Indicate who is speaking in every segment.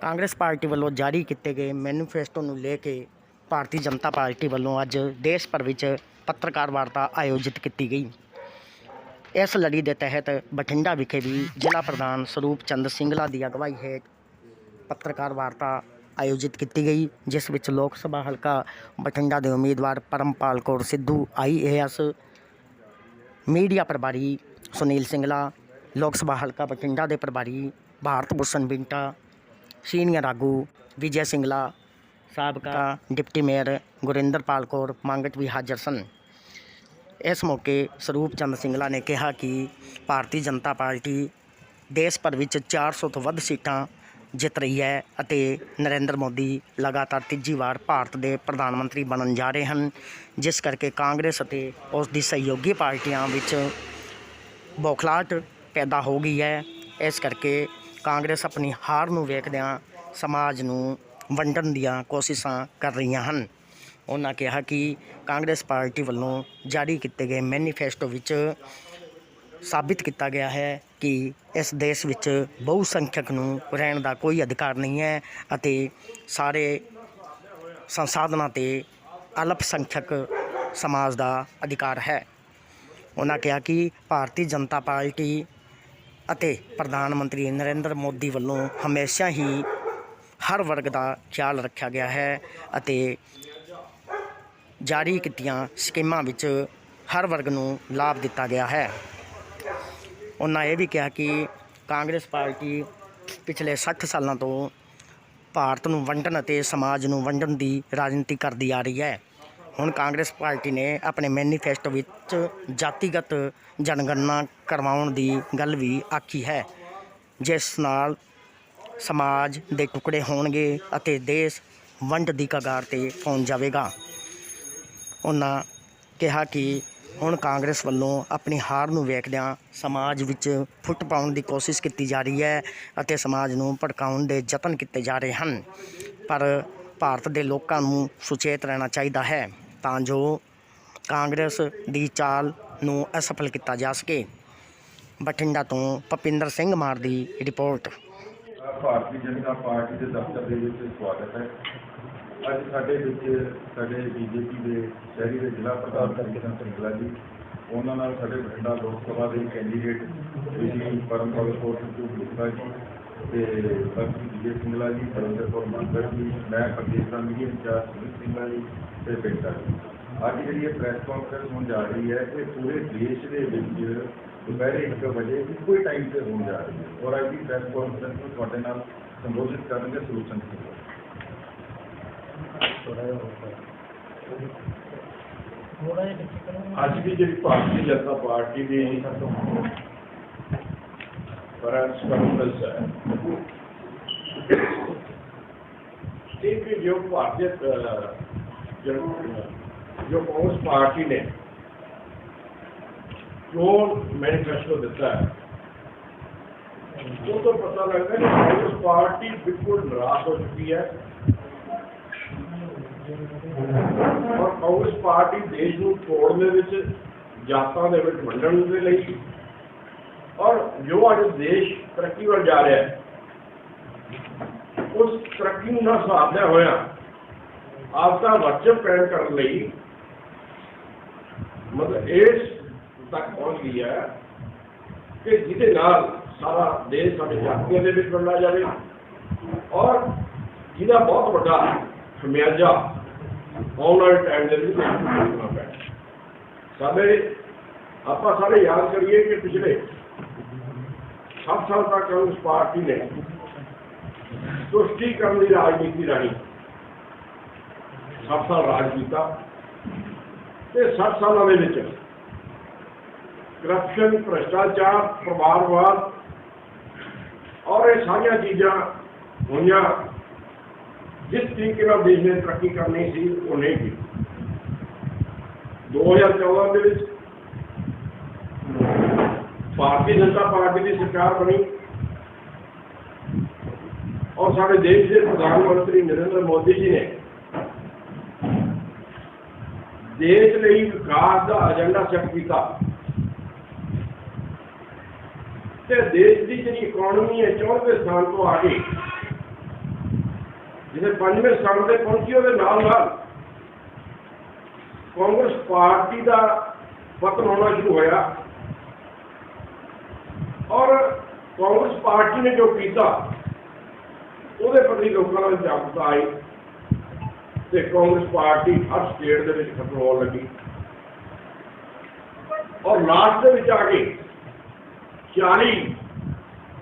Speaker 1: Congress party ਵੱਲੋਂ ਜਾਰੀ ਕੀਤੇ ਗਏ ਮੈਨੀਫੈਸਟੋ ਨੂੰ ਲੈ ਕੇ ਭਾਰਤੀ ਜਨਤਾ ਪਾਰਟੀ ਵੱਲੋਂ ਅੱਜ ਦੇਸ਼ ਭਰ ਵਿੱਚ ਪੱਤਰਕਾਰ ਵਾਰਤਾ ਆਯੋਜਿਤ ਕੀਤੀ ਗਈ। ਇਸ ਲੜੀ ਦੇ ਤਹਿਤ ਬਠਿੰਡਾ ਵਿਖੇ ਵੀ ਜ਼ਿਲ੍ਹਾ ਪ੍ਰਧਾਨ ਸਰੂਪ ਚੰਦ ਸਿੰਗਲਾ ਦੀ ਅਗਵਾਈ ਹੇਠ ਪੱਤਰਕਾਰ ਵਾਰਤਾ ਆਯੋਜਿਤ ਕੀਤੀ ਗਈ, ਜਿਸ ਵਿੱਚ ਲੋਕ ਸਭਾ ਹਲਕਾ ਬਠਿੰਡਾ ਦੇ ਉਮੀਦਵਾਰ ਪਰਮਪਾਲ ਕੌਰ ਸਿੱਧੂ ਆਈਏਐਸ ਮੀਡੀਆ ਪ੍ਰਭਾਰੀ ਸੁਨੀਲ ਸਿੰਗਲਾ, ਲੋਕ ਸਭਾ ਹਲਕਾ ਬਠਿੰਡਾ ਦੇ ਪ੍ਰਭਾਰੀ ਭਾਰਤ ਭੂਸ਼ਣ ਬਿੰਟਾ ਸੀਨੀਅਰ ਆਗੂ ਵਿਜੇ ਸਿੰਗਲਾ, ਸਾਬਕਾ ਡਿਪਟੀ ਮੇਅਰ ਗੁਰਿੰਦਰਪਾਲ ਕੌਰ ਮੰਗਟ ਵੀ ਹਾਜ਼ਰ ਸਨ। ਇਸ ਮੌਕੇ ਸਰੂਪ ਚੰਦ ਸਿੰਗਲਾ ਨੇ ਕਿਹਾ ਕਿ ਭਾਰਤੀ ਜਨਤਾ ਪਾਰਟੀ ਦੇਸ਼ ਭਰ ਵਿੱਚ 400 ਤੋਂ ਵੱਧ ਸੀਟਾਂ ਜਿੱਤ ਰਹੀ ਹੈ ਅਤੇ ਨਰਿੰਦਰ ਮੋਦੀ ਲਗਾਤਾਰ ਤੀਜੀ ਵਾਰ ਭਾਰਤ ਦੇ ਪ੍ਰਧਾਨ ਮੰਤਰੀ ਬਣਨ ਜਾ ਰਹੇ ਹਨ, ਜਿਸ ਕਰਕੇ ਕਾਂਗਰਸ ਅਤੇ ਉਸ ਦੀ ਸਹਿਯੋਗੀ ਪਾਰਟੀਆਂ ਵਿੱਚ ਬੌਖਲਾਹਟ ਪੈਦਾ ਹੋ ਗਈ ਹੈ। ਇਸ ਕਰਕੇ ਕਾਂਗਰਸ ਆਪਣੀ ਹਾਰ ਨੂੰ ਵੇਖਦਿਆਂ ਸਮਾਜ ਨੂੰ ਵੰਡਣ ਦੀਆਂ ਕੋਸ਼ਿਸ਼ਾਂ ਕਰ ਰਹੀਆਂ ਹਨ। ਉਹਨਾਂ ਕਿਹਾ ਕਿ ਕਾਂਗਰਸ ਪਾਰਟੀ ਵੱਲੋਂ ਜਾਰੀ ਕੀਤੇ ਗਏ ਮੈਨੀਫੈਸਟੋ ਵਿੱਚ ਸਾਬਿਤ ਕੀਤਾ ਗਿਆ ਹੈ ਕਿ ਇਸ ਦੇਸ਼ ਵਿੱਚ ਬਹੁ ਸੰਖਿਅਕ ਨੂੰ ਰਹਿਣ ਦਾ ਕੋਈ ਅਧਿਕਾਰ ਨਹੀਂ ਹੈ ਅਤੇ ਸਾਰੇ ਸੰਸਾਧਨਾਂ ਤੇ ਅਲਪ ਸੰਖਿਅਕ ਸਮਾਜ ਦਾ ਅਧਿਕਾਰ ਹੈ। ਉਹਨਾਂ ਕਿਹਾ ਕਿ ਭਾਰਤੀ ਜਨਤਾ ਪਾਰਟੀ ਅਤੇ ਪ੍ਰਧਾਨ ਮੰਤਰੀ ਨਰਿੰਦਰ ਮੋਦੀ ਵੱਲੋਂ ਹਮੇਸ਼ਾ ਹੀ ਹਰ ਵਰਗ ਦਾ ਖਿਆਲ ਰੱਖਿਆ ਗਿਆ ਹੈ ਅਤੇ ਜਾਰੀ ਕੀਤੀਆਂ ਸਕੀਮਾਂ ਵਿੱਚ ਹਰ ਵਰਗ ਨੂੰ ਲਾਭ ਦਿੱਤਾ ਗਿਆ ਹੈ। ਉਹਨਾਂ ਇਹ ਵੀ ਕਿਹਾ ਕਿ ਕਾਂਗਰਸ ਪਾਰਟੀ ਪਿਛਲੇ 60 ਸਾਲਾਂ ਤੋਂ ਭਾਰਤ ਨੂੰ ਵੰਡਣ ਅਤੇ ਸਮਾਜ ਨੂੰ ਵੰਡਣ ਦੀ ਰਾਜਨੀਤੀ ਕਰਦੀ ਆ ਰਹੀ ਹੈ। ਹੁਣ ਕਾਂਗਰਸ ਪਾਰਟੀ ਨੇ ਆਪਣੇ ਮੈਨੀਫੈਸਟੋ ਵਿੱਚ ਜਾਤੀਗਤ ਜਨਗਣਨਾ ਕਰਵਾਉਣ ਦੀ ਗੱਲ ਵੀ ਆਖੀ ਹੈ, ਜਿਸ ਨਾਲ ਸਮਾਜ ਦੇ ਟੁਕੜੇ ਹੋਣਗੇ ਅਤੇ ਦੇਸ਼ ਵੰਡ ਦੀ ਕਗਾਰ ਤੇ ਪਹੁੰਚ ਜਾਵੇਗਾ। ਉਹਨਾਂ ਕਿਹਾ ਕਿ ਹੁਣ ਕਾਂਗਰਸ ਵੱਲੋਂ ਆਪਣੀ ਹਾਰ ਨੂੰ ਵੇਖਦਿਆਂ ਸਮਾਜ ਵਿੱਚ ਫੁੱਟ ਪਾਉਣ ਦੀ ਕੋਸ਼ਿਸ਼ ਕੀਤੀ ਜਾ ਰਹੀ ਹੈ ਅਤੇ ਸਮਾਜ ਨੂੰ ਭੜਕਾਉਣ ਦੇ ਯਤਨ ਕੀਤੇ ਜਾ ਰਹੇ ਹਨ। ਪਰ ਭਾਰਤ ਦੇ ਲੋਕਾਂ ਨੂੰ ਸੁਚੇਤ ਰਹਿਣਾ ਚਾਹੀਦਾ ਹੈ ਤਾਂ ਜੋ ਕਾਂਗਰਸ ਦੀ ਚਾਲ ਨੂੰ ਅਸਫਲ ਕੀਤਾ ਜਾ ਸਕੇ। ਬਠਿੰਡਾ ਤੋਂ ਭਪਿੰਦਰ ਸਿੰਘ ਮਾਰ ਦੀ ਰਿਪੋਰਟ।
Speaker 2: ਭਾਰਤੀ ਜਨਤਾ ਪਾਰਟੀ ਦੇ ਦਫ਼ਤਰ ਦੇ ਵਿੱਚ ਸਵਾਗਤ ਹੈ। ਅੱਜ ਸਾਡੇ ਵਿੱਚ ਸਾਡੇ ਬੀਜੇਪੀ ਦੇ ਸ਼ਹਿਰੀ ਦੇ ਜ਼ਿਲ੍ਹਾ ਪ੍ਰਧਾਨ ਕਰਕਨ ਸਿੰਗਲਾ ਜੀ, ਉਹਨਾਂ ਨਾਲ ਸਾਡੇ ਬਠਿੰਡਾ ਲੋਕ ਸਭਾ ਦੇ ਕੈਂਡੀਡੇਟ ਜੀ ਪਰਮਪਾਲ ਕੌਰ ਜੀ ਤੇ ਬਾਕੀ ਵਿਜੇ ਸਿੰਗਲਾ ਜੀ ਪਰਮਿੰਦਰ ਕੌਰ ਮੰਦਰ ਜੀ ਮੈਂ ਪ੍ਰਦੇਸ਼ ਦਾ ਮੀਡੀਆ ਇੰਚਾਰਜ ਸੁਨੀਲ ਸਿੰਗਲਾ ਜੀ ਤੇ ਬੇਟਾ ਜੀ ਅੱਜ ਜਿਹੜੀ ਇਹ ਪ੍ਰੈਸ ਕਾਨਫਰੰਸ ਹੋਣ ਜਾ ਰਹੀ ਹੈ ਇਹ ਪੂਰੇ ਦੇਸ਼ ਦੇ ਵਿੱਚ ਦੁਪਹਿਰੇ 1 ਵਜੇ ਇੱਕੋ ਹੀ ਟਾਈਮ ਤੇ ਹੋਣ ਜਾ ਰਹੀ ਹੈ। ਔਰ ਅੱਜ ਦੀ ਪ੍ਰੈਸ ਕਾਨਫਰੰਸ ਨੂੰ ਤੁਹਾਡੇ ਨਾਲ ਸੰਬੋਧਿਤ ਕਰਨਗੇ ਸੋਲੂਸ਼ਨ ਸਿੰਘ
Speaker 3: ਅੱਜ ਦੀ ਜਿਹੜੀ ਭਾਰਤੀ ਜਨਤਾ ਪਾਰਟੀ ਦੀ ਪ੍ਰੈਸ ਕਾਨਫਰੰਸ ਹੈ ਇਹ ਕਿ ਜੋ ਭਾਰਤੀ ਜੋ ਕਾਂਗਰਸ ਪਾਰਟੀ ਨੇ ਜੋ ਮੈਨੀਫੈਸਟੋ ਦਿੱਤਾ ਹੈ ਉਹ ਤੋਂ ਪਤਾ ਲੱਗਦਾ ਕਿ ਕਾਂਗਰਸ ਪਾਰਟੀ ਬਿਲਕੁਲ ਨਿਰਾਸ਼ ਹੋ ਚੁੱਕੀ ਹੈ ਔਰ ਕਾਂਗਰਸ ਪਾਰਟੀ ਦੇਸ਼ ਨੂੰ ਤੋੜਨ ਦੇ ਵਿੱਚ ਜਾਤਾਂ ਦੇ ਵਿੱਚ ਵੰਡਣ ਦੇ ਲਈ ਔਰ ਜੋ ਅੱਜ ਦੇਸ਼ ਤਰੱਕੀ ਵੱਲ ਜਾ ਰਿਹਾ ਹੈ ਉਸ ਤਰੱਕੀ ਨੂੰ ਨਾ ਸਾਧਿਆ ਹੋਇਆ ਆਪ ਦਾ ਵਰਚਬ ਕਾਇਮ ਕਰਨ ਲਈ ਮਤਲਬ ਇਸ ਤੱਕ ਪਹੁੰਚ ਗਈ ਹੈ ਕਿ ਜਿਹਦੇ ਨਾਲ ਸਾਰਾ ਦੇਸ਼ ਸਾਡੇ ਜਾਤੀਆਂ ਦੇ ਵਿੱਚ ਵੰਡਿਆ ਜਾਵੇ ਔਰ ਜਿਹਦਾ ਬਹੁਤ ਵੱਡਾ ਖਮਿਆਜਾ ਆਉਣ ਵਾਲੇ ਟਾਈਮ ਦੇ ਵਿੱਚ ਭੁਗਤਣਾ ਪੈਣਾ ਸਾਡੇ ਆਪਾਂ ਸਾਰੇ ਯਾਦ ਕਰੀਏ ਕਿ ਪਿਛਲੇ 7 ਸਾਲ ਤੱਕ ਕਾਂਗਰਸ ਪਾਰਟੀ ਨੇ ਤੁਸ਼ਟੀਕਰਨ ਦੀ ਰਾਜਨੀਤੀ ਰਾਣੀ 7 ਸਾਲ ਰਾਜ ਕੀਤਾ ਤੇ 60 ਸਾਲਾਂ ਦੇ ਵਿੱਚ ਕਰਪਸ਼ਨ ਭ੍ਰਸ਼ਟਾਚਾਰ ਪਰਿਵਾਰਵਾਦ ਔਰ ਇਹ ਸਾਰੀਆਂ ਚੀਜ਼ਾਂ ਹੋਈਆਂ ਜਿਸ ਤਰੀਕੇ ਨਾਲ ਦੇਸ਼ ਨੇ ਤਰੱਕੀ ਕਰਨੀ ਸੀ ਉਹ ਨਹੀਂ ਕੀਤੀ 2014 ਦੇ ਵਿੱਚ ਭਾਰਤੀ ਜਨਤਾ ਪਾਰਟੀ ਦੀ ਸਰਕਾਰ ਬਣੀ। ਔਰ ਸਾਡੇ ਦੇਸ਼ ਦੇ ਪ੍ਰਧਾਨ ਮੰਤਰੀ ਨਰਿੰਦਰ ਮੋਦੀ ਜੀ ਨੇ ਦੇਸ਼ ਲਈ ਵਿਕਾਸ ਦਾ ਏਜੰਡਾ ਸੈੱਟ ਕੀਤਾ। ਤੇ ਦੇਸ਼ ਦੀ ਜਿਹੜੀ ਇਕਨੋਮੀ ਹੈ 14ਵੇਂ ਸਥਾਨ ਤੋਂ ਆ ਗਈ। ਜਿਹੜੇ ਪੰਜਵੇਂ ਸਥਾਨ ਤੇ ਪਹੁੰਚੀ, ਉਹਦੇ ਨਾਲ ਨਾਲ ਕਾਂਗਰਸ ਪਾਰਟੀ ਦਾ ਪਤਨ ਹੋਣਾ ਸ਼ੁਰੂ ਹੋਇਆ ਔਰ ਕਾਂਗਰਸ ਪਾਰਟੀ ਨੇ ਜੋ ਕੀਤਾ, ਉਹਦੇ ਪ੍ਰਤੀ ਲੋਕਾਂ ਵਿੱਚ ਜਾਗਰੂਕਤਾ ਆਈ ਤੇ ਕਾਂਗਰਸ ਪਾਰਟੀ ਹਰ ਸਟੇਟ ਦੇ ਵਿੱਚ ਖਤਮ ਹੋਣ ਲੱਗੀ। ਔਰ ਲਾਸਟ ਦੇ ਵਿੱਚ ਆ ਕੇ 40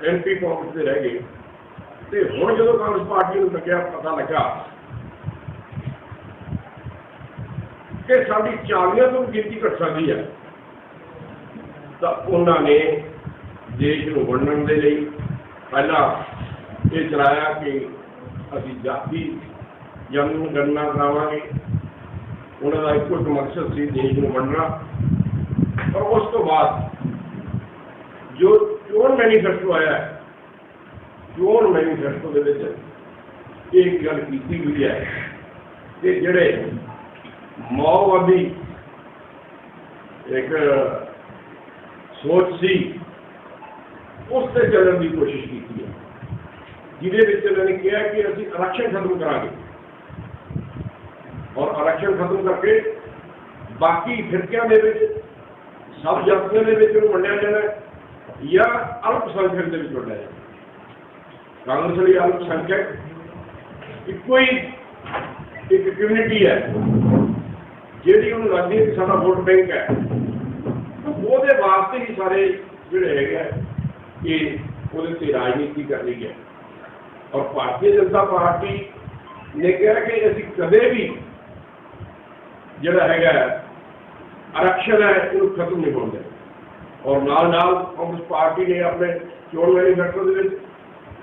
Speaker 3: ਐਮਪੀ ਕਾਂਗਰਸ ਦੇ ਰਹਿ ਗਏ। ਤੇ ਹੁਣ ਜਦੋਂ ਕਾਂਗਰਸ ਪਾਰਟੀ ਨੂੰ ਲੱਗਿਆ, ਪਤਾ ਲੱਗਾ ਕਿ ਸਾਡੀ 40 ਤੋਂ ਗਿਣਤੀ ਘਟ ਸਕਦੀ ਹੈ। ਤਾਂ ਉਹਨਾਂ ਨੇ ਦੇਸ਼ ਨੂੰ ਵੰਡਣ ਦੇ ਲਈ ਪਹਿਲਾਂ ਇਹ ਚਲਾਇਆ ਕਿ ਅਸੀਂ ਜਾਤੀ ਜਨ ਨੂੰ ਗਣਨਾ ਕਰਾਵਾਂਗੇ। ਉਹਨਾਂ ਦਾ ਇੱਕੋ ਇੱਕ ਮਕਸਦ ਸੀ ਦੇਸ਼ ਨੂੰ ਵੰਡਣਾ। ਪਰ ਉਸ ਤੋਂ ਬਾਅਦ ਜੋ ਚੋਣ ਮੈਨੀਫੈਸਟੋ ਆਇਆ ਹੈ, ਚੋਣ ਮੈਨੀਫੈਸਟੋ ਦੇ ਵਿੱਚ ਇਹ ਗੱਲ ਕੀਤੀ ਗਈ ਹੈ ਕਿ ਜਿਹੜੇ ਮਾਓਵਾਦੀ ਇੱਕ ਸੋਚ ਸੀ ਉਸ ਤੇ ਚੱਲਣ ਦੀ ਕੋਸ਼ਿਸ਼ ਕੀਤੀ ਹੈ। ਜਿਹਦੇ ਵਿੱਚ ਇਹਨਾਂ ਨੇ ਕਿਹਾ ਕਿ ਅਸੀਂ ਆਰਕਸ਼ਣ ਖਤਮ ਕਰਾਂਗੇ। ਔਰ ਆਰਕਸ਼ਣ ਖਤਮ ਕਰਕੇ ਬਾਕੀ ਫਿਰਕਿਆਂ ਦੇ ਵਿੱਚ, ਸਭ ਜਾਤੀਆਂ ਦੇ ਵਿੱਚ ਉਹਨੂੰ ਵੰਡਿਆ ਜਾਣਾ ਜਾਂ ਅਲਪ ਸੰਖਿਅਕ ਦੇ ਵਿੱਚ ਵੰਡਿਆ ਜਾਣਾ ਕਾਂਗਰਸ ਲਈ ਅਲਪ ਸੰਖਿਅਕ ਇੱਕੋ ਹੀ ਇੱਕ ਕਮਿਊਨਿਟੀ ਹੈ, ਜਿਹੜੀ ਉਹਨੂੰ ਲੱਗਦੀ ਹੈ ਕਿ ਸਾਡਾ ਵੋਟ ਬੈਂਕ ਹੈ। ਉਹਦੇ ਵਾਸਤੇ ਹੀ ਸਾਰੇ ਜਿਹੜੇ ਹੈਗੇ ਆ, ਇਹ ਉਹਦੇ ਤੇ ਰਾਜਨੀਤੀ ਕਰ ਰਹੀ ਹੈ ਔਰ ਭਾਰਤੀ ਜਨਤਾ ਪਾਰਟੀ ਨੇ ਕਿਹਾ ਕਿ ਅਸੀਂ ਕਦੇ ਵੀ ਜਿਹੜਾ ਹੈਗਾ ਆਰਕਸ਼ਣ ਹੈ ਇਹਨੂੰ ਖਤਮ ਨਹੀਂ ਹੋਣ ਦੇਣਾ ਔਰ ਨਾਲ ਨਾਲ ਕਾਂਗਰਸ ਪਾਰਟੀ ਨੇ ਆਪਣੇ ਚੋਣ ਮੈਨੀਫੈਸਟੋ ਦੇ ਵਿੱਚ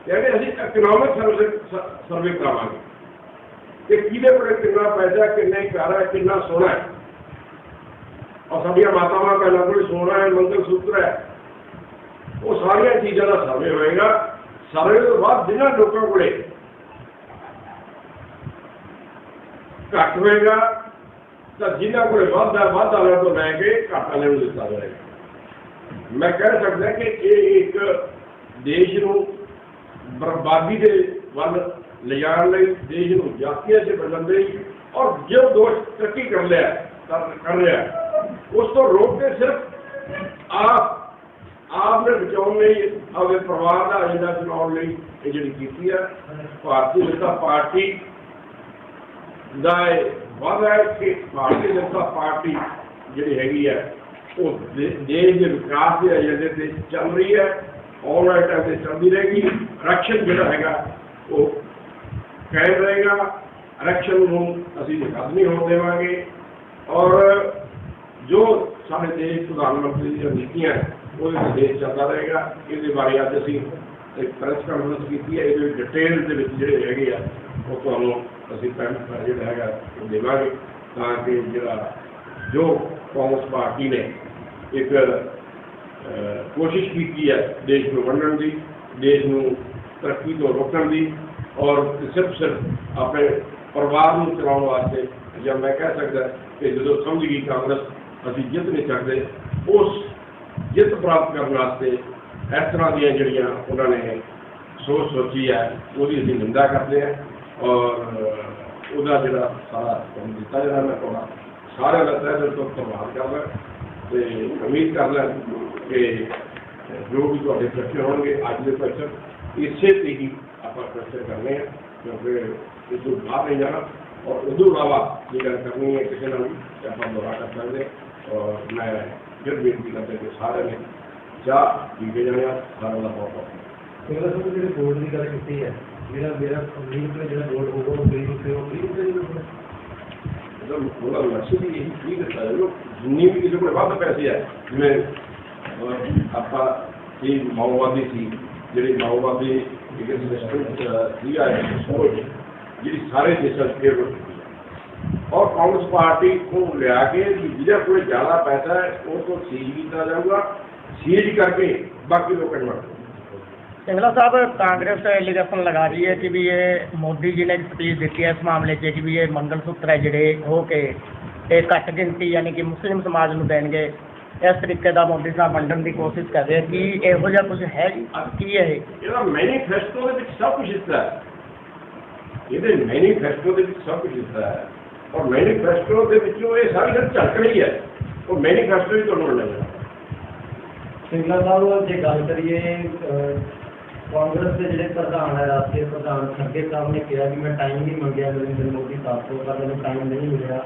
Speaker 3: ਕਹਿੰਦੇ ਅਸੀਂ ਇਕਨੋਮਿਕ ਸਰਵੇ ਸਰਵੇ ਕਰਾਵਾਂਗੇ ਕਿ ਕਿਹਦੇ ਕੋਲ ਕਿੰਨਾ ਪੈਸਾ ਕਿੰਨੇ ਘਰ ਹੈ ਕਿੰਨਾ ਸੋਨਾ ਹੈ ਔਰ ਸਾਡੀਆਂ ਮਾਤਾਵਾਂ ਪਹਿਲਾਂ ਕੋਲ ਸੋਨਾ ਹੈ ਮੰਗਲ ਸੂਤਰ ਹੈ ਉਹ ਸਾਰੀਆਂ ਚੀਜ਼ਾਂ ਦਾ ਸਰਵੇ ਹੋਏਗਾ। ਸਰਵੇ ਤੋਂ ਬਾਅਦ ਜਿਨ੍ਹਾਂ ਲੋਕਾਂ ਕੋਲੇ ਘੱਟ ਹੋਏਗਾ, ਤਾਂ ਜਿਨ੍ਹਾਂ ਕੋਲੇ ਵੱਧ ਹੈ ਵੱਧ ਵਾਲਿਆਂ ਤੋਂ ਲੈ ਕੇ ਘੱਟ ਵਾਲਿਆਂ ਨੂੰ ਦਿੱਤਾ ਜਾਏਗਾ। ਮੈਂ ਕਹਿ ਸਕਦਾ ਕਿ ਇਹ ਇੱਕ ਦੇਸ਼ ਨੂੰ ਬਰਬਾਦੀ ਦੇ ਵੱਲ ਲਿਜਾਣ ਲਈ, ਦੇਸ਼ ਨੂੰ ਜਾਤੀਆਂ 'ਚ ਬਦਲਣ ਲਈ ਔਰ ਜੋ ਦੋਸ਼ ਤਰੱਕੀ ਕਰ ਲਿਆ ਕਰ ਰਿਹਾ, ਉਸ ਤੋਂ ਰੋਕ ਕੇ ਸਿਰਫ ਆਪ ਆਪ ਨੇ ਬਚਾਉਣ ਲਈ ਆਪਣੇ ਪਰਿਵਾਰ ਦਾ ਅਜੰਡਾ ਚਲਾਉਣ ਲਈ ਇਹ ਜਿਹੜੀ ਕੀਤੀ ਹੈ ਭਾਰਤੀ ਜਨਤਾ ਪਾਰਟੀ ਦਾ ਇਹ ਵਾਅਦਾ ਹੈ ਕਿ ਭਾਰਤੀ ਜਨਤਾ ਪਾਰਟੀ ਜਿਹੜੀ ਹੈਗੀ ਹੈ ਉਹ ਦੇ- ਦੇਸ਼ ਦੇ ਵਿਕਾਸ ਦੇ ਏਜੰਡੇ ਤੇ ਚੱਲ ਰਹੀ ਹੈ, ਆਉਣ ਵਾਲੇ ਟਾਈਮ ਤੇ ਚੱਲਦੀ ਰਹੇਗੀ ਆਰਕਸ਼ਣ ਜਿਹੜਾ ਹੈਗਾ, ਉਹ ਕਾਇਮ ਰਹੇਗਾ ਆਰਕਸ਼ਣ ਨੂੰ ਅਸੀਂ ਖਤਮ ਨਹੀਂ ਹੋਣ ਦੇਵਾਂਗੇ ਔਰ ਜੋ ਸਾਡੇ ਦੇਸ਼ ਪ੍ਰਧਾਨ ਮੰਤਰੀ ਦੀਆਂ ਨੀਤੀਆਂ ਹੈ, ਉਹਦੇ ਚੱਲਦਾ ਰਹੇਗਾ। ਇਹਦੇ ਬਾਰੇ ਅੱਜ ਅਸੀਂ ਇੱਕ ਪ੍ਰੈਸ ਕਾਨਫਰੰਸ ਕੀਤੀ ਹੈ। ਇਹਦੇ ਡਿਟੇਲ ਦੇ ਵਿੱਚ ਜਿਹੜੇ ਹੈਗੇ ਆ ਉਹ ਤੁਹਾਨੂੰ ਅਸੀਂ ਪੈਨ ਜਿਹੜਾ ਹੈਗਾ ਉਹ ਦੇਵਾਂਗੇ ਤਾਂ ਕਿ ਜਿਹੜਾ ਜੋ ਕਾਂਗਰਸ ਪਾਰਟੀ ਨੇ ਇੱਕ ਕੋਸ਼ਿਸ਼ ਕੀਤੀ ਹੈ ਦੇਸ਼ ਨੂੰ ਵੰਡਣ ਦੀ ਦੇਸ਼ ਨੂੰ ਤਰੱਕੀ ਤੋਂ ਰੋਕਣ ਦੀ ਔਰ ਸਿਰਫ ਸਿਰਫ ਆਪਣੇ ਪਰਿਵਾਰ ਨੂੰ ਚਲਾਉਣ ਵਾਸਤੇ ਜਾਂ ਮੈਂ ਕਹਿ ਸਕਦਾ ਕਿ ਜਦੋਂ ਸਮਝ ਗਈ ਕਾਂਗਰਸ ਅਸੀਂ ਜਿੱਤ ਨਹੀਂ ਸਕਦੇ ਉਸ ਜਿੱਤ ਪ੍ਰਾਪਤ ਕਰਨ ਵਾਸਤੇ ਇਸ ਤਰ੍ਹਾਂ ਦੀਆਂ ਜਿਹੜੀਆਂ ਉਹਨਾਂ ਨੇ ਸੋਚ ਸੋਚੀ ਹੈ, ਉਹਦੀ ਅਸੀਂ ਨਿੰਦਾ ਕਰਦੇ ਹਾਂ ਔਰ ਉਹਦਾ ਜਿਹੜਾ ਸਾਰਾ ਕੰਮ ਦਿੱਤਾ ਜਿਹੜਾ ਮੈਂ ਤੁਹਾਡਾ ਸਾਰਿਆਂ ਦਾ ਤਹਿ ਦਿਲ ਤੋਂ ਧੰਨਵਾਦ ਕਰਦਾ ਤੇ ਉਮੀਦ ਕਰਦਾ ਕਿ ਜੋ ਵੀ ਤੁਹਾਡੇ ਪ੍ਰਸ਼ਨ ਹੋਣਗੇ ਅੱਜ ਦੇ ਪ੍ਰਸ਼ਨ, ਇਸੇ ਤੇ ਹੀ ਆਪਾਂ ਪ੍ਰਸ਼ਨ ਕਰਨੇ ਆ ਕਿਉਂਕਿ ਇਹ ਤੋਂ ਬਾਹਰ ਨਹੀਂ ਜਾਣਾ ਔਰ ਉਦੋਂ ਇਲਾਵਾ ਜੇ ਗੱਲ ਕਰਨੀ ਹੈ ਕਿਸੇ ਨਾਲ ਵੀ, ਤਾਂ ਆਪਾਂ ਦੁਆ ਕਰ ਸਕਦੇ ਹਾਂ। ਫਿਰ ਬੇਨਤੀ ਕਰਦਾ ਕਿ ਸਾਰਿਆਂ ਨੇ। ਚਾਹ ਪੀ ਕੇ ਜਾਣਿਆ ਸਾਰਿਆਂ ਦਾ ਬਹੁਤ ਬਹੁਤ
Speaker 4: ਮੇਰਾ ਸਭ ਜਿਹੜੇ ਬੋਰਡ ਦੀ ਗੱਲ ਕੀਤੀ ਹੈ ਮੇਰਾ ਮੇਰਾ ਅਮਰੀਕ ਦਾ ਜਿਹੜਾ ਬੋਰਡ ਹੋਊਗਾ ਉਹ ਗਰੀਬ ਤੇ ਉਹ ਗਰੀਬ ਤੇ ਹੋਊਗਾ?
Speaker 3: ਇਹਦਾ ਉਹਦਾ ਮਕਸਦ ਹੀ ਇਹੀ ਕੀ ਦਿੱਤਾ ਹੈ ਲੋਕ ਜਿੰਨੀ ਵੀ ਕਿਸੇ ਕੋਲ ਵੱਧ ਪੈਸੇ ਹੈ ਜਿਵੇਂ ਆਪਾਂ ਇਹ ਮਾਓਵਾਦੀ ਸੀ ਜਿਹੜੇ ਮਾਓਵਾਦੀ ਇੱਕ ਸਿਸਟਮ ਸੀਗਾ ਜਿਹੜੀ ਸਾਰੇ ਦੇਸ਼ਾਂ 'ਚ ਫੇਰ ਔਰ ਕਾਂਗਰਸ ਪਾਰਟੀ ਨੂੰ ਲਿਆ ਕੇ ਜਿਹਦੇ ਕੋਲ ਜ਼ਿਆਦਾ ਪੈਸਾ ਹੈ ਉਹ ਤੋਂ ਸੀਜ਼ ਕੀਤਾ ਜਾਊਗਾ ਸੀਜ਼ ਕਰਕੇ ਬਾਕੀ ਲੋਕਾਂ ਨੂੰ
Speaker 1: ਸਿੰਗਲਾ ਸਾਹਿਬ ਕਾਂਗਰਸ ਐਲੀਗੇਸ਼ਨ ਲਗਾ ਰਹੀ ਹੈ ਕਿ ਵੀ ਇਹ ਮੋਦੀ ਜੀ ਨੇ ਇੱਕ ਸਪੀਚ ਦਿੱਤੀ ਹੈ ਇਸ ਮਾਮਲੇ 'ਚ ਕਿ ਵੀ ਇਹ ਮੰਗਲ ਸੂਤਰ ਹੈ ਜਿਹੜੇ ਹੋ ਕੇ ਇਹ ਘੱਟ ਗਿਣਤੀ ਯਾਨੀ ਕਿ ਮੁਸਲਿਮ ਸਮਾਜ ਨੂੰ ਦੇਣਗੇ ਇਸ ਤਰੀਕੇ ਦਾ ਮੋਦੀ ਸਾਹਿਬ ਵੰਡਣ ਦੀ ਕੋਸ਼ਿਸ਼ ਕਰ ਰਹੇ ਕਿ ਇਹੋ ਜਿਹਾ ਕੁਝ ਹੈ ਜੀ ਕੀ ਹੈ ਇਹ
Speaker 3: ਇਹਦਾ ਮੈਨੀਫੈਸਟੋ ਦੇ ਵਿੱਚ ਸਭ ਕੁਝ ਹਿੱਸਾ ਹੈ ਇਹਦੇ ਮੈਨੀਫੈਸਟੋ ਦੇ ਵਿੱਚ ਸਭ ਕੁਝ ਲਿਖਿਆ ਹੈ ਔਰ ਮੈਨੀਫੈਸਟੋ ਦੇ ਵਿੱਚੋਂ ਇਹ ਸਾਰੀ ਗੱਲ ਝਲਕ ਰਹੀ ਹੈ ਉਹ ਮੈਨੀਫੈਸਟੋ ਹੀ ਤੁਹਾਨੂੰ ਜਾਏਗਾ
Speaker 4: ਸਿੰਗਲਾ ਸਾਹਿਬ ਜੇ ਗੱਲ ਕਰੀਏ ਕਾਂਗਰਸ ਦੇ ਜਿਹੜੇ ਪ੍ਰਧਾਨ ਹੈ ਰਾਸ਼ਟਰੀ ਪ੍ਰਧਾਨ ਖੜਗੇ ਸਾਹਿਬ ਨੇ ਕਿਹਾ ਕਿ ਮੈਂ ਟਾਈਮ ਨਹੀਂ ਮੰਗਿਆ ਨਰਿੰਦਰ ਮੋਦੀ ਸਾਹਿਬ ਤੋਂ ਪਰ ਮੈਨੂੰ ਟਾਈਮ ਨਹੀਂ ਮਿਲਿਆ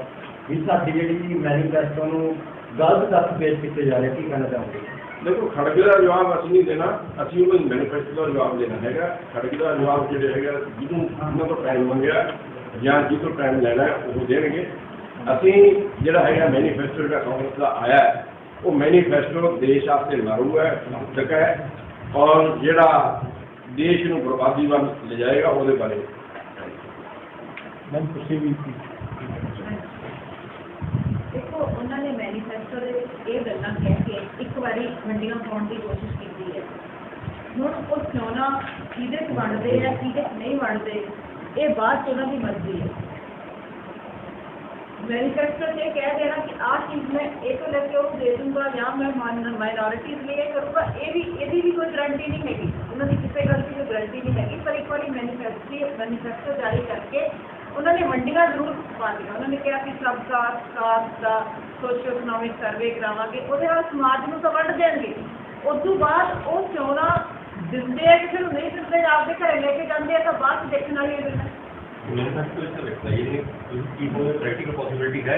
Speaker 4: ਵੀ ਸਾਡੀ ਜਿਹੜੀ ਮੈਨੀਫੈਸਟੋ ਨੂੰ ਗਲਤ ਤੱਥ ਪੇਸ਼ ਕੀਤੇ ਜਾ ਰਹੇ ਕੀ ਕਹਿਣਾ ਚਾਹੁੰਦੇ
Speaker 3: ਦੇਖੋ ਖੜਗੇ ਦਾ ਜਵਾਬ ਅਸੀਂ ਨਹੀਂ ਦੇਣਾ ਅਸੀਂ ਉਹ ਮੈਨੀਫੈਸਟੋ ਦਾ ਜਵਾਬ ਦੇਣਾ ਹੈਗਾ। ਖੜਗੇ ਦਾ ਜਵਾਬ ਜਿਹੜੇ ਹੈਗਾ ਜਿਹਨੂੰ ਉਹਨਾਂ ਤੋਂ ਟਾਈਮ ਮੰਗਿਆ ਜਾਂ ਜਿਹਦੇ ਤੋਂ ਟਾਈਮ ਲੈਣਾ ਉਹ ਦੇਣਗੇ। ਅਸੀਂ ਜਿਹੜਾ ਹੈਗਾ ਮੈਨੀਫੈਸਟੋ ਜਿਹੜਾ ਕਾਂਗਰਸ ਦਾ ਆਇਆ ਹੈ, ਉਹ ਮੈਨੀਫੈਸਟੋ ਦੇਸ਼ ਵਾਸਤੇ ਲੜੂ ਹੈ ਸੰਸਥਕ ਹੈ ਔਰ ਜਿਹੜਾ ਦੇਸ਼ ਨੂੰ ਬਰਬਾਦੀ ਵੱਲ ਲਿਜਾਏਗਾ ਉਹਦੇ ਬਾਰੇ
Speaker 4: ਮੈਂ ਤੁਸੀਂ ਵੀ
Speaker 5: ਦੇਖੋ ਉਹਨਾਂ ਨੇ ਮੈਨੀਫੈਸਟੋ ਦੇ ਵਿੱਚ ਇਹ ਗੱਲਾਂ ਕਹਿ ਕੇ ਇੱਕ ਵਾਰੀ ਮੰਡੀਆਂ ਪਾਉਣ ਦੀ ਕੋਸ਼ਿਸ਼ ਕੀਤੀ ਹੈ। ਹੁਣ ਉਹ ਕਿਉਂ ਨਾ ਕਿਹਦੇ ਵੰਡਦੇ ਆ ਕਿਹਦੇ ਨਹੀਂ ਵੰਡਦੇ ਇਹ ਬਾਅਦ ਉਹਨਾਂ ਦੀ ਮਰਜ਼ੀ ਹੈ। ਮੈਨੀਫੈਸਟੋ 'ਚ ਇਹ ਕਹਿ ਦੇਣਾ ਕਿ ਆਹ ਚੀਜ਼ ਮੈਂ ਇਹ ਤੋਂ ਲੈ ਕੇ ਉਹ ਦੇ ਦੂੰਗਾ ਜਾਂ ਮੈਂ ਮਾਈਨੋਰਿਟੀਜ਼ ਲਈ ਇਹ ਕਰੂੰਗਾ, ਇਹ ਵੀ, ਇਹਦੀ ਵੀ ਕੋਈ ਗਰੰਟੀ ਨਹੀਂ ਹੈਗੀ। ਉਹਨਾਂ ਦੀ ਕਿਸੇ ਗੱਲ ਦੀ ਕੋਈ ਗਰੰਟੀ ਨਹੀਂ ਹੈਗੀ, ਪਰ ਇੱਕ ਵਾਰੀ ਮੈਨੀਫੈਸਟੋ ਮੈਨੀਫੈਸਟੋ ਜਾਰੀ ਕਰਕੇ ਉਹਨਾਂ ਨੇ ਮੰਡੀਆਂ ਜ਼ਰੂਰ ਪਾ ਦਿੱਤੀਆਂ। ਉਹਨਾਂ ਨੇ ਕਿਹਾ ਸੋਸ਼ੀਓ ਇਕਨੋਮਿਕ ਸਰਵੇ ਕਰਾਵਾਂਗੇ। ਉਹਦੇ ਨਾਲ ਸਮਾਜ ਨੂੰ ਤਾਂ ਵੰਡ ਦੇਣਗੇ। ਉਸ ਤੋਂ ਬਾਅਦ ਉਹ ਚੋਣਾਂ ਦਿੰਦੇ ਆ ਕਿਸੇ ਨੂੰ ਨਹੀਂ ਦਿੰਦੇ ਆਪਦੇ ਘਰੇ ਲੈ ਕੇ ਜਾਂਦੇ ਆ ਤਾਂ ਬਾਅਦ 'ਚ ਦੇਖਣ ਵਾਲੀ ਇਹ ਗੱਲ ਹੈ
Speaker 6: मैनिफेस्टो इससे लगता है ये की वो प्रैक्टिकल पॉसिबिलिटी है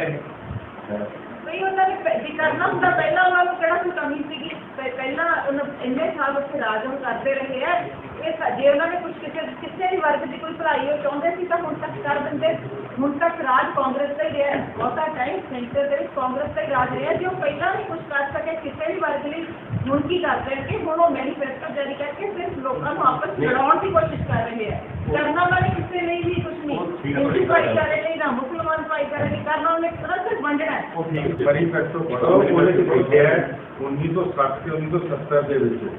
Speaker 5: ਨਹੀਂ ਉਹਨਾਂ ਨੇ ਪਹਿ- ਜੇ ਕਰਨਾ ਹੁੰਦਾ ਪਹਿਲਾਂ ਉਹਨਾਂ ਨੂੰ ਕਿਹੜਾ ਕੋਈ ਕਮੀ ਸੀਗੀ ਪਹਿ- ਪਹਿਲਾਂ ਉਹਨਾਂ ਇੰਨੇ ਸਾਲ ਉੱਥੇ ਰਾਜ ਉਹ ਕਰਦੇ ਰਹੇ ਆ ਇਹ ਸ- ਜੇ ਉਹਨਾਂ ਨੇ ਕੁਝ ਕਿਸੇ ਕਿਸੇ ਵੀ ਵਰਗ ਦੀ ਕੋਈ ਭਲਾਈ ਉਹ ਚਾਹੁੰਦੇ ਸੀ ਤਾਂ ਹੁਣ ਤੱਕ ਕਰ ਦਿੰਦੇ ਹੁਣ ਤੱਕ ਰਾਜ ਕਾਂਗਰਸ ਦਾ ਹੀ ਰਿਹਾ ਹੈ। ਬਹੁਤਾ ਟਾਈਮ ਸੈਂਟਰ ਦੇ ਵਿੱਚ ਕਾਂਗਰਸ ਦਾ ਹੀ ਰਾਜ ਰਿਹਾ ਜੇ ਉਹ ਪਹਿਲਾਂ ਨਹੀਂ ਕੁਝ ਕਰ ਸਕੇ ਕਿਸੇ ਵੀ ਵਰਗ ਲਈ ਹੁਣ ਕੀ ਕਰ ਰਹੇ ਕਿ ਹੁਣ ਉਹ ਮੈਨੀਫੈਸਟੋ ਜਾਰੀ ਕਰਕੇ ਸਿਰਫ ਲੋਕਾਂ ਨੂੰ ਆਪਸ ਲੜਾਉਣ ਦੀ ਕੋਸ਼ਿਸ਼ ਕਰ ਰਹੇ ਆ। ਕਰਨਾ ਵਾਲੇ ਕਿਸੇ ਲਈ ਵੀ ਕੁਝ ਨਹੀਂ। ਹਿੰਦੂ ਭਾਈਚਾਰੇ ਲਈ ਨਾ ਮੁਸਲਮਾਨ ਭਾਈਚਾਰੇ ਲਈ ਕਰਨਾ ਉਹਨੇ ਸਿਰਫ ਵੰਡਣਾ ਹੈ।
Speaker 2: ਮੈਨੀਫੈਸਟੋ ਪੜੋ ਉਹਦੇ ਵਿੱਚ ਲਿਖਿਆ। ਹੈ 1960 ਤੇ 1970 ਦੇ ਵਿੱਚ।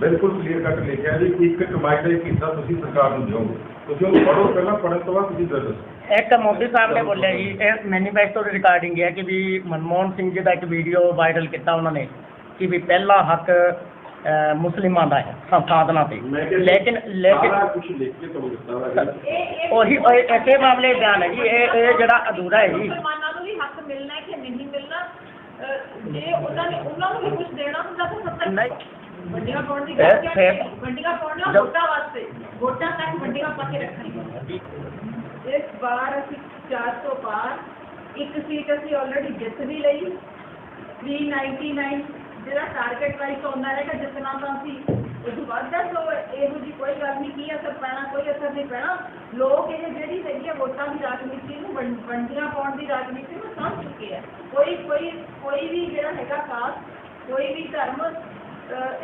Speaker 2: ਬਿਲਕੁਲ ਕਲੀਅਰ ਕੱਟ ਲਿਖਿਆ ਵੀ ਇੱਕ ਕਮਾਈ ਦਾ ਇੱਕ ਹਿੱਸਾ ਤੁਸੀਂ ਸਰਕਾਰ ਨੂੰ ਦਿਓਗੇ। ਤੁਸੀਂ ਉਹਨੂੰ ਪੜੋ ਪਹਿਲਾਂ ਪੜਨ ਤੋਂ ਬਾਅਦ ਤੁਸੀਂ ਦੱਸੋ।
Speaker 1: ਇੱਕ ਮੋਦੀ ਸਾਹਿਬ ਨੇ ਬੋਲਿਆ ਜੀ ਇਹ ਮੈਨੀਫੈਸਟੋ ਦੀ ਰਿਕਾਰਡਿੰਗ ਹੈ ਕਿ ਵੀ ਮਨਮੋਹਨ ਸਿੰਘ ਜੀ ਦਾ ਇੱਕ ਵੀਡੀਓ ਵਾਇਰਲ ਕੀਤਾ ਉਹਨਾਂ ਨੇ। ਕਿ ਵੀ ਪਹਿਲਾ ਹੱਕ ਅਹ, ਮੁਸਲਿਮਾਂ ਦਾ ਹੈ ਸੰਸਾਧਨਾਂ ਤੇ। ਲੇਕਿਨ ਲੇਕਿਨ
Speaker 3: ਕੁਝ ਲਿਖ ਕੇ ਤੁਹਾਨੂੰ ਦਿੱਤਾ ਹੋਇਆ
Speaker 1: ਉਹੀ ਇਸੇ ਮਾਮਲੇ ਬਿਆਨ ਹੈ ਜੀ। ਇਹ ਇਹ ਜਿਹੜਾ ਅਧੂਰਾ ਹੈ ਜੀ।
Speaker 5: ਮੁਸਲਮਾਨਾਂ ਨੂੰ ਵੀ ਹੱਕ ਮਿਲਣਾ ਹੈ ਕਿ ਨਹੀਂ ਮਿਲਣਾ? ਜੇ ਉਹਨਾਂ ਨੇ ਉਹਨਾਂ ਨੂੰ ਵੀ ਕੁਝ ਦੇਣਾ ਹੁੰਦਾ ਤਾਂ ਸੱਤਰ
Speaker 1: ਨਹੀਂ।
Speaker 5: ਵੰਡੀਆਂ ਪਾਉਣ ਦੀ ਗੱਲ ਹੈ ਵੰਡੀਆਂ ਪਾਉਣੀਆਂ
Speaker 1: ਜਦ-
Speaker 5: ਵੋਟਾਂ ਵਾਸਤੇ ਵੋਟਾਂ ਤੱਕ ਵੰਡੀਆਂ ਪਾ ਕੇ ਰੱਖਣੀਆਂ। ਇਸ ਵਾਰ ਅਸੀਂ 400 ਪਾਰ ਇੱਕ ਸੀਟ ਅਸੀਂ ਆਲਰੇਡੀ ਜਿੱਤ ਵੀ ਲਈ। 399 ਜਿਹੜਾ ਟਾਰਗੇਟ ਵਾਈਸ ਆਉਂਦਾ ਹੈਗਾ ਜਿੱਤਣਾ ਤਾਂ ਅਸੀਂ ਉਸ ਤੋਂ ਬਾਅਦ ਦਾ ਸੋ ਇਹੋ ਜੀ ਕੋਈ ਗੱਲ ਨਹੀਂ, ਕੀ ਅਸਰ ਪੈਣਾ, ਕੋਈ ਅਸਰ ਨਹੀਂ ਪੈਣਾ। ਲੋਕ ਇਹ ਜਿਹੜੀ ਹੈਗੀ ਹੈ ਵੋਟਾਂ ਦੀ ਰਾਜਨੀਤੀ ਨੂੰ ਵੰਡੀਆਂ ਪਾਉਣ ਦੀ ਰਾਜਨੀਤੀ ਨੂੰ ਸਮਝ ਚੁੱਕੇ ਆ। ਕੋਈ ਕੋਈ ਕੋਈ ਵੀ ਜਿਹੜਾ ਹੈਗਾ ਖਾਸ, ਕੋਈ ਵੀ ਧਰਮ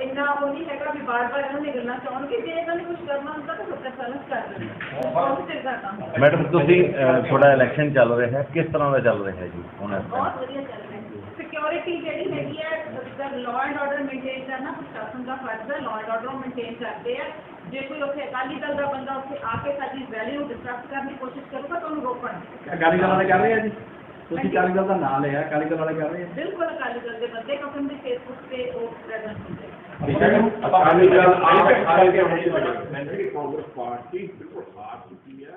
Speaker 5: ਇੰਨਾ ਉਹ ਨਹੀਂ ਹੈਗਾ ਵੀ ਬਾਰ-ਬਾਰ ਇਹਨਾਂ ਨੇ ਗੱਲਾਂ ਚਾਹਣਗੇ। ਜੇ ਇਹਨਾਂ ਨੇ ਕੁਝ ਕਰਨਾ ਹੁੰਦਾ ਤਾਂ ਸੱਤਰ ਸਾਲਾਂ 'ਚ ਕਰ ਦੇਣਾ ਪੋਜ਼ਿਟਿਵ ਦਾ ਕੰਮ।
Speaker 6: ਮੈਡਮ ਤੁਸੀਂ ਤੁਹਾਡਾ ਇਲੈਕਸ਼ਨ ਚੱਲ ਰਿਹਾ ਹੈ। ਕਿਸ ਤਰ੍ਹਾਂ ਦਾ ਚੱਲ ਰਿਹਾ ਹੈ ਜੀ ਹੁਣ ਇਸ
Speaker 5: ਬਹੁਤ ਵਧੀਆ ਚੱਲ ਰਿਹਾ ਹੈ। ਸਿਕਿਉਰਿਟੀ ਜਿਹੜੀ ਹੈਗੀ ਹੈ ਦਾ ਲਾਅ ਐਂਡ ਆਰਡਰ ਮੇਨਟੇਨ ਕਰਨਾ ਪ੍ਰਸ਼ਾਸਨ ਦਾ ਫਰਜ਼ ਹੈ ਲਾਅ ਐਂਡ ਆਰਡਰ ਮੇਨਟੇਨ ਕਰਦੇ ਆ। ਜੇ ਕੋਈ ਉੱਥੇ ਅਕਾਲੀ ਦਲ ਦਾ ਬੰਦਾ ਉੱਥੇ ਆ ਕੇ ਸਾਡੀ ਵੈਲੀ ਨੂੰ ਡਿਸਟਰਬ ਕਰਨ ਦੀ ਕੋਸ਼ਿਸ਼ ਕਰੂਗਾ ਤਾਂ ਉਹਨੂੰ ਰੋਕਣ।
Speaker 4: ਅਕਾਲੀ ਦਲ ਵਾਲੇ ਕਰ ਰਹੇ ਆ ਜੀ। ਤੁਸੀਂ ਅਕਾਲੀ ਦਲ ਦਾ ਨਾਂ ਲਿਆ ਅਕਾਲੀ ਦਲ ਵਾਲੇ ਕਰ ਰਹੇ ਆ।
Speaker 5: ਬਿਲਕੁਲ ਅਕਾਲੀ ਦਲ ਦੇ ਬੰਦੇ ਕਿਉਂਕਿ ਉਹਦੇ ਫੇਸਬੁੱਕ ਤੇ ਉਹ ਪ੍ਰੈਜ਼ੈਂਟ ਹੁੰਦੇ ਆ।
Speaker 3: ਅਕਾਲੀ ਦਲ ਆਪ ਕਰਕੇ ਹੋਣੀ ਚਾਹੀਦੀ ਹੈ ਕਾਂਗਰਸ ਪਾਰਟੀ ਬਿਲਕੁਲ ਹਾਰ ਚੁੱਕੀ ਹੈ।